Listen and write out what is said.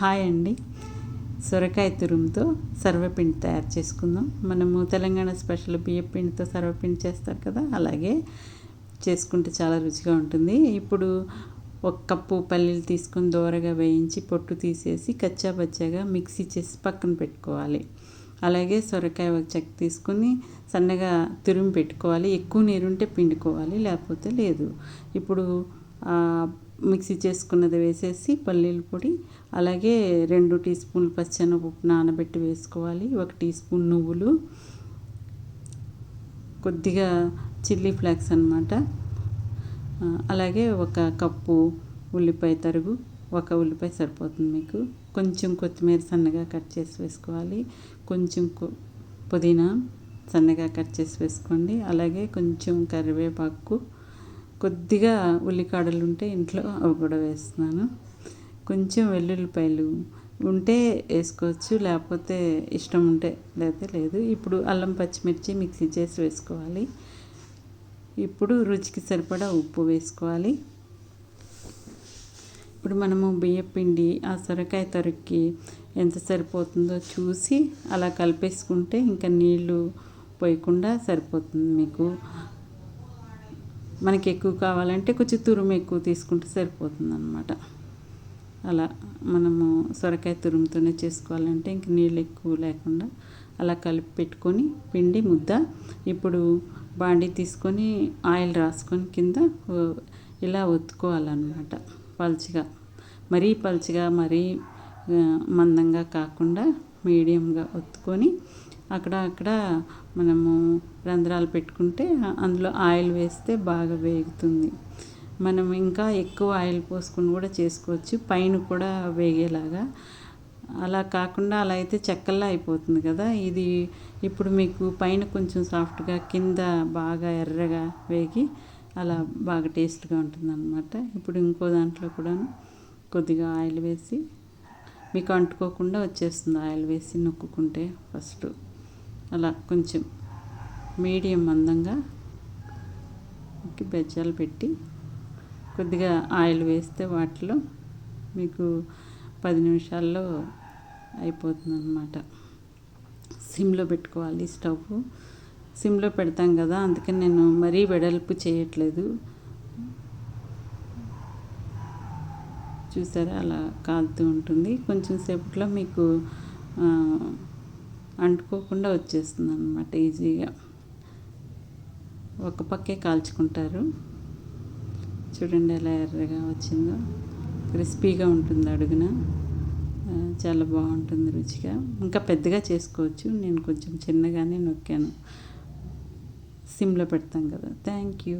Hi అండి. సొరకాయ తురుముతో సర్వపిండి తయారు చేసుకుందాం. మనము తెలంగాణ స్పెషల్ బియ్యం పిండితో సర్వపిండి చేస్తారు కదా అలాగే చేసుకుంటే చాలా రుచిగా ఉంటుంది. ఇప్పుడు ఒక కప్పు పల్లీలు తీసుకొని దోరగా వేయించి పొట్టు తీసేసి కచ్చా బచ్చాగా మిక్సీ చేసి పక్కన పెట్టుకోవాలి. అలాగే సొరకాయ ఒక చెక్క తీసుకుని సన్నగా తురిమి పెట్టుకోవాలి. ఎక్కువ నీరుంటే పిండుకోవాలి లేకపోతే లేదు. ఇప్పుడు మిక్సీ చేసుకున్నది వేసేసి పల్లీల పొడి అలాగే రెండు టీ స్పూన్లు పచ్చెనపప్పు నానబెట్టి వేసుకోవాలి ఒక టీ స్పూన్ నువ్వులు కొద్దిగా చిల్లీ ఫ్లాక్స్ అనమాట అలాగే ఒక కప్పు ఉల్లిపాయ తరుగు ఒక ఉల్లిపాయ సరిపోతుంది మీకు. కొంచెం కొత్తిమీర సన్నగా కట్ చేసి వేసుకోవాలి. కొంచెం పుదీనా సన్నగా కట్ చేసి వేసుకోండి. అలాగే కొంచెం కరివేపాకు కొద్దిగా ఉల్లికాడలు ఉంటే ఇంట్లో అవి కూడా వేస్తున్నాను. కొంచెం వెల్లుల్లిపాయలు ఉంటే వేసుకోవచ్చు లేకపోతే ఇష్టం ఉంటే లేకపోతే లేదు. ఇప్పుడు అల్లం పచ్చిమిర్చి మిక్సీ చేసి వేసుకోవాలి. ఇప్పుడు రుచికి సరిపడా ఉప్పు వేసుకోవాలి. ఇప్పుడు మనము బియ్యపిండి ఆ సొరకాయ తరుక్కి ఎంత సరిపోతుందో చూసి అలా కలిపేసుకుంటే ఇంకా నీళ్ళు పోయకుండా సరిపోతుంది మీకు. మనకి ఎక్కువ కావాలంటే కొంచెం తురుము ఎక్కువ తీసుకుంటే సరిపోతుంది అనమాట అలా మనము సొరకాయ తురుముతోనే చేసుకోవాలంటే ఇంక నీళ్ళు ఎక్కువ లేకుండా అలా కలిపి పెట్టుకొని పిండి ముద్ద ఇప్పుడు బాండి తీసుకొని ఆయిల్ రాసుకొని కింద ఇలా ఒత్తుకోవాలన్నమాట పలుచగా. మరీ పలుచగా మరీ మందంగా కాకుండా మీడియంగా ఒత్తుకొని అక్కడ అక్కడ మనము రంధ్రాలు పెట్టుకుంటే అందులో ఆయిల్ వేస్తే బాగా వేగుతుంది. మనం ఇంకా ఎక్కువ ఆయిల్ పోసుకొని కూడా చేసుకోవచ్చు పైన కూడా వేగేలాగా. అలా కాకుండా అలా అయితే చెక్కల్లా అయిపోతుంది కదా. ఇది ఇప్పుడు మీకు పైన కొంచెం సాఫ్ట్గా కింద బాగా ఎర్రగా వేగి అలా బాగా టేస్ట్గా ఉంటుంది అనమాట ఇప్పుడు ఇంకో దాంట్లో కూడా కొద్దిగా ఆయిల్ వేసి మీకు అంటుకోకుండా వచ్చేస్తుంది ఆయిల్ వేసి నొక్కుకుంటే ఫస్ట్. అలా కొంచెం మీడియం మందంగా బెజ్జాలు పెట్టి కొద్దిగా ఆయిల్ వేస్తే వాటిలో మీకు పది నిమిషాల్లో అయిపోతుంది అనమాట సిమ్లో పెట్టుకోవాలి స్టవ్. సిమ్లో పెడతాం కదా అందుకని నేను మరీ వెడల్పు చేయట్లేదు. చూసారా అలా కాలుతూ ఉంటుంది. కొంచెం సేపట్లో మీకు అంటుకోకుండా వచ్చేస్తుంది అనమాట ఈజీగా. ఒక పక్కే కాల్చుకుంటారు. చూడండి ఎలా ఎర్రగా వచ్చిందో. క్రిస్పీగా ఉంటుంది అడుగున. చాలా బాగుంటుంది రుచిగా. ఇంకా పెద్దగా చేసుకోవచ్చు. నేను కొంచెం చిన్నగానే నొక్కాను. సిమ్లో పెడతాం కదా. Thank you.